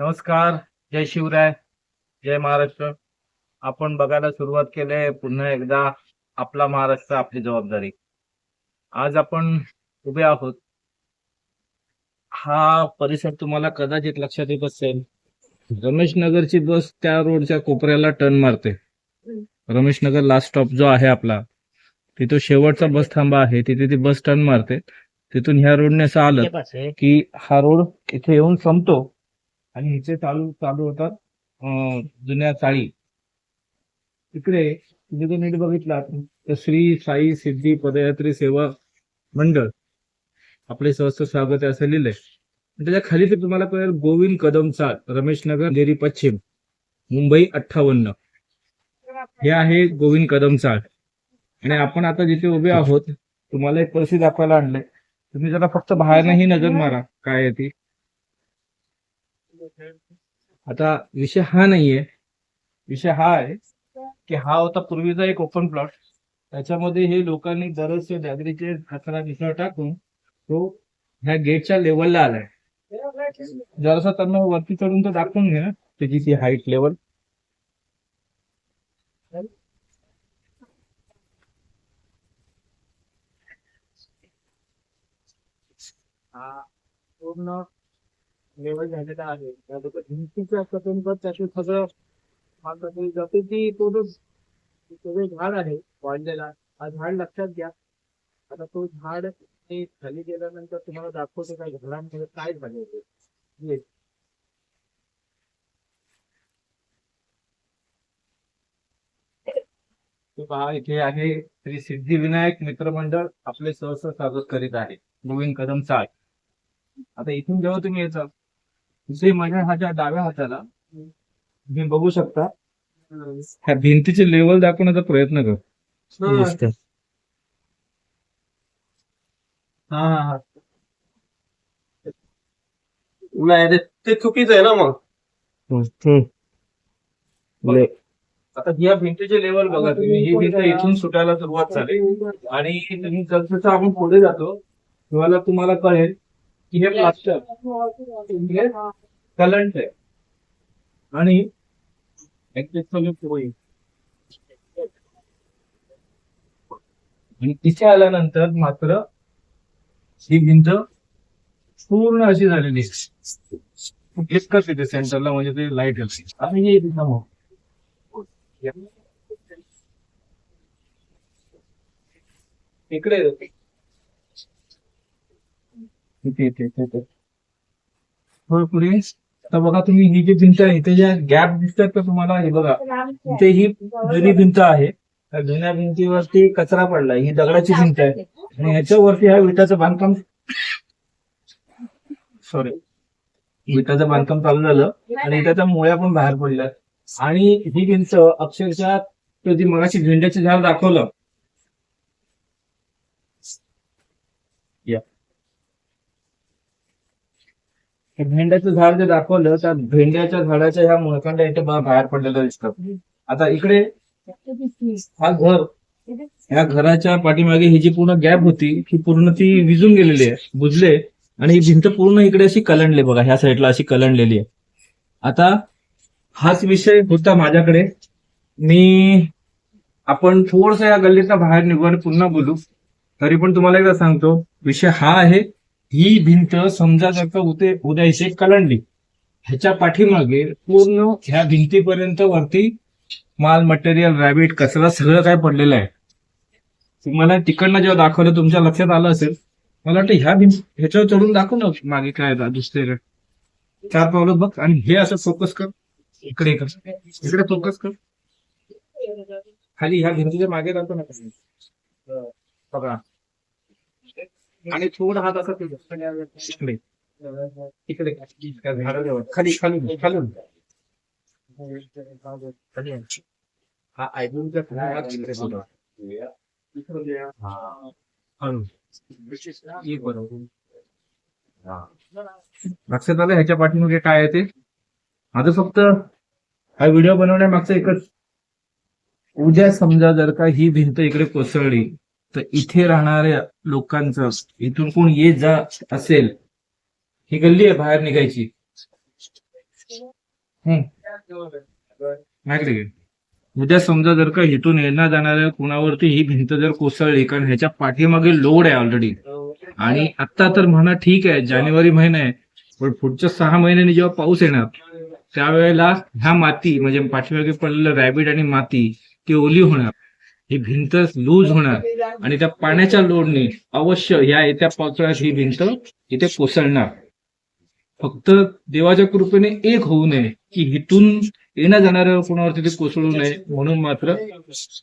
नमस्कार जय शिवराय जय महाराष्ट्र. आपण बघायला सुरुवात केली पुन्हा एकदा आपला महाराष्ट्र आपली जबाबदारी. आज आपण उभे आहोत. हा परिसर तुम्हाला कदाचित लक्षात येत असेल. रमेश नगरची बस त्या रोडच्या कोपऱ्याला टर्न मारते. रमेश नगर लास्ट स्टॉप जो आहे आपला तिथं शेवटचा बस थांबा आहे. तिथे ती बस टर्न मारते. तिथून ह्या रोडने असं आलं की हा रोड इथे येऊन संपतो. आणि हिचे चालू चालू होतात जुन्या चाळी इकडे तुम्ही जर नीट बघितलात तर श्री साई सिद्धी पदयात्री सेवा मंडळ. आपले सहस्त्र स्वागत असं लिहिलंय. त्याच्याखाली ते तुम्हाला कळेल गोविंद कदम चाल रमेश नगर देरी पश्चिम मुंबई अठ्ठावन्न. हे आहे गोविंद कदम चाळ आणि आपण आता जिथे उभे आहोत तुम्हाला एक परिस्थिती दाखवायला आणलंय. तुम्ही जरा फक्त बाहेरनंही नजर मारा काय आहे ती. आता विषय हा नाहीये. विषय हा आहे की हा होता पूर्वीचा एक ओपन प्लॉट त्याच्यामध्ये हे लोकांनी दररोज डॅगरीचे हाताला मिसळ टाकून तो ह्या गेटच्या लेवलला आलाय. जरासा त्यांना वरती चढून तर दाखवून घे ना त्याची ती हाईट लेवल हा पूर्ण लेवल झालेला आहे. त्यानंतर भिंतीच्या स्वतंत्र त्याचे सगळं जाते ती तो जो तो झाड आहे वाढलेला हा झाड लक्षात घ्या. आता तो झाड ते खाली गेल्यानंतर तुम्हाला दाखवतो काय झाडांमध्ये काय झाले ते पहा इथे आहे श्री सिद्धिविनायक मित्रमंडळ आपले सहसा स्वागत करीत आहे. गोविंद कदम चाळ आता इथून जेव्हा तुम्ही येता इथे माझ्या हाच्या डाव्या हाताला तुम्ही बघू शकता ह्या भिंतीचे लेवल दाखवण्याचा प्रयत्न कर. हा. हा हा नाही रे, ते चुकीचं आहे ना मग? ले- आता या भिंतीचे लेवल बघा तुम्ही. ही भिंत इथून सुटायला सुरुवात झाली. आणि तुम्ही जसं आपण पुढे जातो. तेव्हा तुम्हाला कळेल की हे प्लास्टर कलंट आहे. आणि आणि तिथे आल्यानंतर मात्र ही भिंत पूर्ण अशी झालेली. इतकंच तिथे सेंटरला म्हणजे ते लाइट आणि हे समोर इकडे इथे इथे इथे पुढे आता बघा तुम्ही ही जी भिंत आहे इथे ज्या गॅप दिसतात का तुम्हाला? हे बघा. इथे ही जुनी भिंत आहे. जुन्या भिंतीवरती कचरा पडला. ही दगडाची भिंत आहे. आणि ह्याच्यावरती हा विटाचं बांधकाम सॉरी विटाचं बांधकाम चालू झालं. आणि त्याच्या मुळ्या पण बाहेर पडल्या. आणि ही भिंत अक्षरशः तो जी मगाशी झेंड्याचे झाड दाखवलं. या. हे भेंड्याचं झाड जे दाखवलं त्या भेंड्याच्या झाडाच्या ह्या मुळकांड्या इथे बाहेर पडलेल्या दिसतात आता इकडे हा घर ह्या घराच्या पाठीमागे ही जी पूर्ण गॅप होती ही पूर्ण ती विजून गेलेली आहे बुजले. आणि ही भिंत पूर्ण इकडे अशी कलंडली बघा ह्या साईडला अशी कलंडलेली आहे. आता हाच विषय होता माझ्याकडे. मी आपण थोडस या गल्लीतनं बाहेर निघू आणि पुन्हा बोलू. तरी पण तुम्हाला एकदा सांगतो विषय हा आहे ही भिंत समजा जर का उद्या उद्या इथे कलंडली. ह्याच्या पाठीमागे पूर्ण ह्या भिंतीपर्यंत वरती माल मटेरियल रॅबिट कचरा सगळं काय पडलेलं आहे. तुम्हाला तिकडनं जेव्हा दाखवलं तुमच्या लक्षात आलं असेल मला वाटतं ह्या भिंत ह्याच्यावर चढून दाखव ना मागे काय दुसरे चार पावलं बघ आणि हे असं फोकस कर. इकडे कर. इकडे फोकस कर. खाली ह्या भिंतीच्या मागे राहतो ना. बघा. आणि थोडा हात असा तिकडे. खाली. खाली. खाली. खाली. आहे. हा खाली. एक बरोबर. लक्षात आलं ह्याच्या पाठीमागे काय आहे ते? माझं फक्त हा व्हिडिओ बनवण्यामागचं एकच. उद्या समजा जर का ही भिंत इकडे कोसळली तर इथे राहणाऱ्या लोकांचं इथून कोण ये जा असेल ही गल्ली आहे बाहेर निघायची. माहिती उद्या समजा जर का इथून येणार जाणाऱ्या कुणावरती ही भिंत जर कोसळली कारण ह्याच्या पाठीमागे लोड आहे ऑलरेडी आणि आता तर म्हणा ठीक आहे जानेवारी महिना आहे पण पुढच्या सहा महिन्यांनी जेव्हा पाऊस येणार त्यावेळेला ह्या माती म्हणजे पाठीमागे पडलेलं रॅबिट आणि माती ती ओली होणार. ही भिंत लूज होणार आणि त्या पाण्याच्या लोडने अवश्य या येत्या पावसाळ्यात ही भिंत इथे कोसळणार. फक्त देवाच्या कृपेने एक होऊ नये की इथून येण्या जाणाऱ्या कोणावरती ते कोसळू नये म्हणून मात्र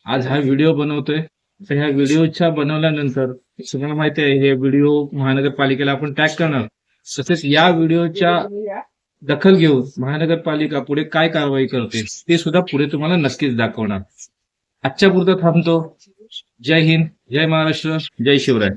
आज हा व्हिडिओ बनवतोय. तर ह्या व्हिडिओच्या बनवल्यानंतर तुम्हाला माहिती आहे हे व्हिडिओ महानगरपालिकेला आपण टॅग करणार. तसेच या व्हिडिओच्या दखल घेऊन महानगरपालिका पुढे काय कारवाई करते ते सुद्धा पुढे तुम्हाला नक्कीच दाखवणार. आजच्या पुरतं थांबतो जय हिंद जय महाराष्ट्र जय शिवराय